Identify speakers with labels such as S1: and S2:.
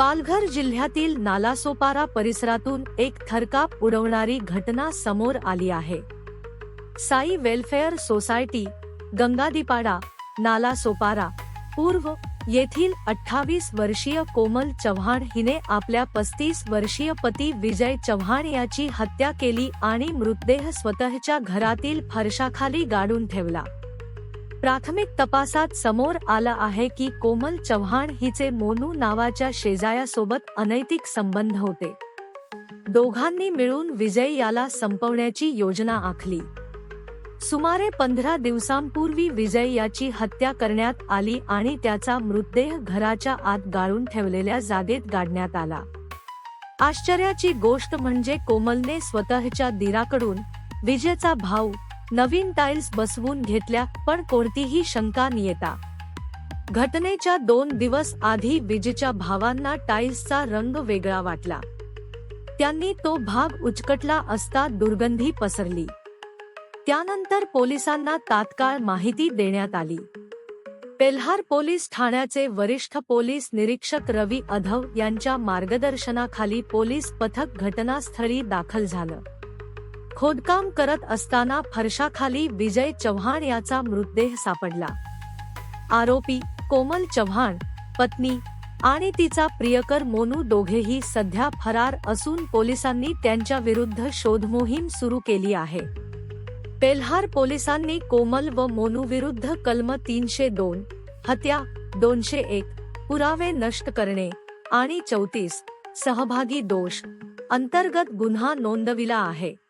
S1: पालघर जिल्ह्यातील नालासोपारा परिसरातून एक थरकाप उडवणारी घटना समोर आली आहे. साई वेलफेअर सोसायटी गंगादीपाडा नालासोपारा पूर्व येथील अठ्ठावीस वर्षीय कोमल चव्हाण हिने आपल्या पस्तीस वर्षीय पती विजय चव्हाण याची हत्या केली आणि मृतदेह स्वतःच्या घरातील फरशाखाली गाडून ठेवला. प्राथमिक तपासात समोर आलं आहे की कोमल चव्हाण हिचे मोनू नावाच्या शेजायासोबत अनैतिक संबंध होते. दोघांनी मिळून विजय याला संपवण्याची योजना आखली. सुमारे पंधरा दिवसांपूर्वी विजय याची हत्या करण्यात आली आणि त्याचा मृतदेह घराच्या आत गाळून ठेवलेल्या जागेत गाडण्यात आला. आश्चर्याची गोष्ट म्हणजे कोमलने स्वतःच्या दिराकडून विजयचा भाऊ नवीन टाइल्स बसवून घेतल्या पण कोणतीही शंका येता. घटनेच्या दोन दिवस आधी विजेच्या भावांना टाइल्सचा रंग वेगळा वाटला. त्यांनी तो भाग उचकटला असता दुर्गंधी पसरली. त्यानंतर पोलिसांना तात्काळ माहिती देण्यात आली. पेल्हार पोलीस ठाण्याचे वरिष्ठ पोलीस निरीक्षक रवी अधव यांच्या मार्गदर्शनाखाली पोलीस पथक घटनास्थळी दाखल झालं. खोदकाम करत असताना फरशाखाली विजय चव्हाण याचा मृतदेह सापडला. आरोपी कोमल चव्हाण पत्नी आणि तिचा प्रियकर मोनू दोघेही सध्या फरार असून पोलिसांनी त्यांच्या विरुद्ध शोधमोहीम सुरू केली आहे. पेल्हार पोलिसांनी कोमल व मोनू विरुद्ध कलम तीनशे दोन हत्या दोनशे एक पुरावे नष्ट करणे आणि चौतीस सहभागी दोष अंतर्गत गुन्हा नोंदविला आहे.